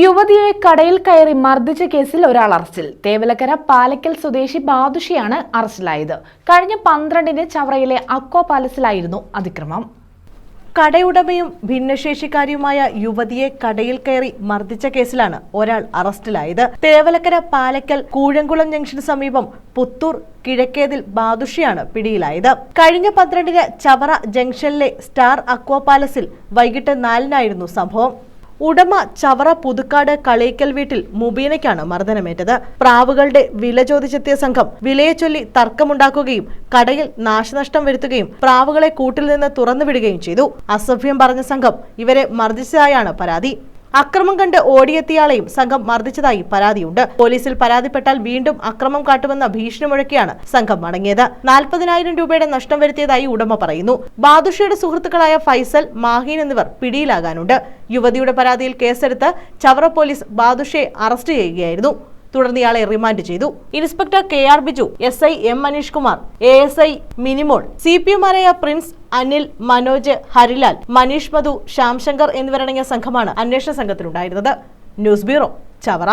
യുവതിയെ കടയിൽ കയറി മർദ്ദിച്ച കേസിൽ ഒരാൾ അറസ്റ്റിൽ. തേവലക്കര പാലക്കൽ സ്വദേശി ബാദുഷിയാണ് അറസ്റ്റിലായത്. കഴിഞ്ഞ പന്ത്രണ്ടിന് ചവറയിലെ അക്വ പാലസിലായിരുന്നു അതിക്രമം. കടയുടമയും ഭിന്നശേഷിക്കാരിയുമായ യുവതിയെ കടയിൽ കയറി മർദ്ദിച്ച കേസിലാണ് ഒരാൾ അറസ്റ്റിലായത്. തേവലക്കര പാലക്കൽ കൂഴംകുളം ജംഗ്ഷന് സമീപം പുത്തൂർ കിഴക്കേതിൽ ബാദുഷിയാണ് പിടിയിലായത്. കഴിഞ്ഞ പന്ത്രണ്ടിന് ചവറ ജംഗ്ഷനിലെ സ്റ്റാർ അക്വ പാലസിൽ വൈകിട്ട് നാലിനായിരുന്നു സംഭവം. ഉടമ ചവറ പുതുക്കാട് കളേക്കൽ വീട്ടിൽ മുബീനയ്ക്കാണ് മർദ്ദനമേറ്റത്. പ്രാവുകളുടെ വില ചോദിച്ചെത്തിയ സംഘം വിലയെ ചൊല്ലി തർക്കമുണ്ടാക്കുകയും കടയിൽ നാശനഷ്ടം വരുത്തുകയും പ്രാവുകളെ കൂട്ടിൽ നിന്ന് തുറന്നുവിടുകയും ചെയ്തു. അസഭ്യം പറഞ്ഞ സംഘം ഇവരെ മർദ്ദിച്ചതായാണ് പരാതി. അക്രമം കണ്ട് ഓടിയെത്തിയാളെയും സംഘം മർദ്ദിച്ചതായി പരാതിയുണ്ട്. പോലീസിൽ പരാതിപ്പെട്ടാൽ വീണ്ടും അക്രമം കാട്ടുമെന്ന ഭീഷണി മുഴക്കിയാണ് സംഘം മടങ്ങിയത്. നാൽപ്പതിനായിരം രൂപയുടെ നഷ്ടം വരുത്തിയതായി ഉടമ പറയുന്നു. ബാദുഷയുടെ സുഹൃത്തുക്കളായ ഫൈസൽ മാഹീൻ എന്നിവർ പിടിയിലാകാനുണ്ട്. യുവതിയുടെ പരാതിയിൽ കേസെടുത്ത് ചവറ പോലീസ് ബാദുഷയെ അറസ്റ്റ് ചെയ്യുകയായിരുന്നു. തുടർന്ന് ഇയാളെ റിമാൻഡ് ചെയ്തു. Inspector K R Biju S I M Manish Kumar A S I Minimol C P എമാരായ Prince Anil Manoj Harilal Manish Madhu Shyamshankar എന്നിവരടങ്ങിയ സംഘമാണ് അന്വേഷണ സംഘത്തിലുണ്ടായിരുന്നത്. News bureau Chavara.